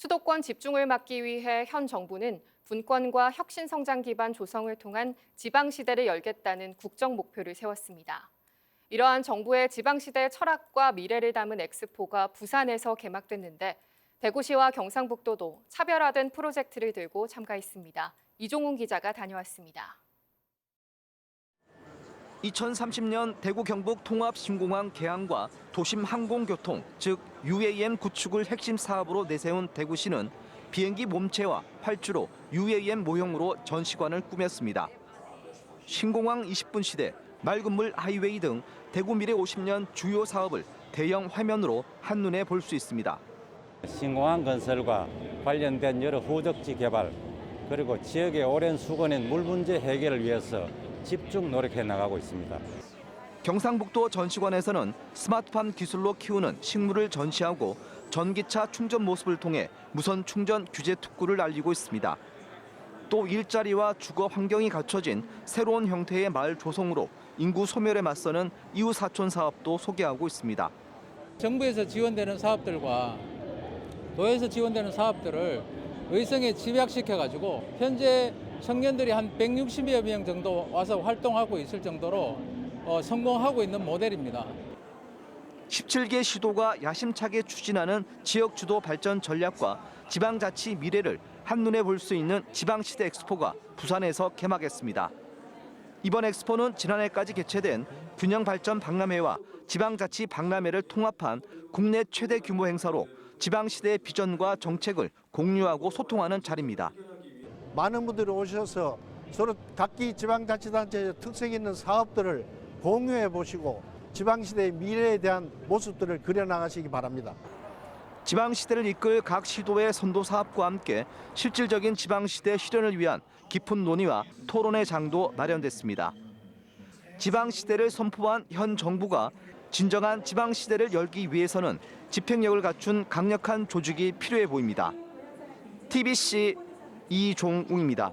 수도권 집중을 막기 위해 현 정부는 분권과 혁신 성장 기반 조성을 통한 지방 시대를 열겠다는 국정 목표를 세웠습니다. 이러한 정부의 지방 시대의 철학과 미래를 담은 엑스포가 부산에서 개막됐는데 대구시와 경상북도도 차별화된 프로젝트를 들고 참가했습니다. 이종훈 기자가 다녀왔습니다. 2030년 대구 경북 통합 신공항 개항과 도심 항공교통 즉 UAM 구축을 핵심 사업으로 내세운 대구시는 비행기 몸체와 활주로 UAM 모형으로 전시관을 꾸몄습니다. 신공항 20분 시대, 맑은 물 하이웨이 등 대구 미래 50년 주요 사업을 대형 화면으로 한눈에 볼 수 있습니다. 신공항 건설과 관련된 여러 후적지 개발 그리고 지역의 오랜 수건인 물 문제 해결을 위해서 집중 노력해 나가고 있습니다. 경상북도 전시관에서는 스마트팜 기술로 키우는 식물을 전시하고 전기차 충전 모습을 통해 무선 충전 규제 특구를 알리고 있습니다. 또 일자리와 주거 환경이 갖춰진 새로운 형태의 마을 조성으로 인구 소멸에 맞서는 이웃 사촌 사업도 소개하고 있습니다. 정부에서 지원되는 사업들과 도에서 지원되는 사업들을 의성에 집약시켜 가지고 현재 청년들이 한 160여 명 정도 와서 활동하고 있을 정도로 어, 성공하고 있는 모델입니다. 17개 시도가 야심차게 추진하는 지역 주도 발전 전략과 지방자치 미래를 한눈에 볼 수 있는 지방시대 엑스포가 부산에서 개막했습니다. 이번 엑스포는 지난해까지 개최된 균형발전 박람회와 지방자치 박람회를 통합한 국내 최대 규모 행사로 지방시대의 비전과 정책을 공유하고 소통하는 자리입니다. 많은 분들이 오셔서 서로 각기 지방자치단체의 특색 있는 사업들을 공유해 보시고 지방시대의 미래에 대한 모습들을 그려나가시기 바랍니다. 지방시대를 이끌 각 시도의 선도 사업과 함께 실질적인 지방시대 실현을 위한 깊은 논의와 토론의 장도 마련됐습니다. 지방시대를 선포한 현 정부가 진정한 지방시대를 열기 위해서는 집행력을 갖춘 강력한 조직이 필요해 보입니다. TBC 이종웅입니다.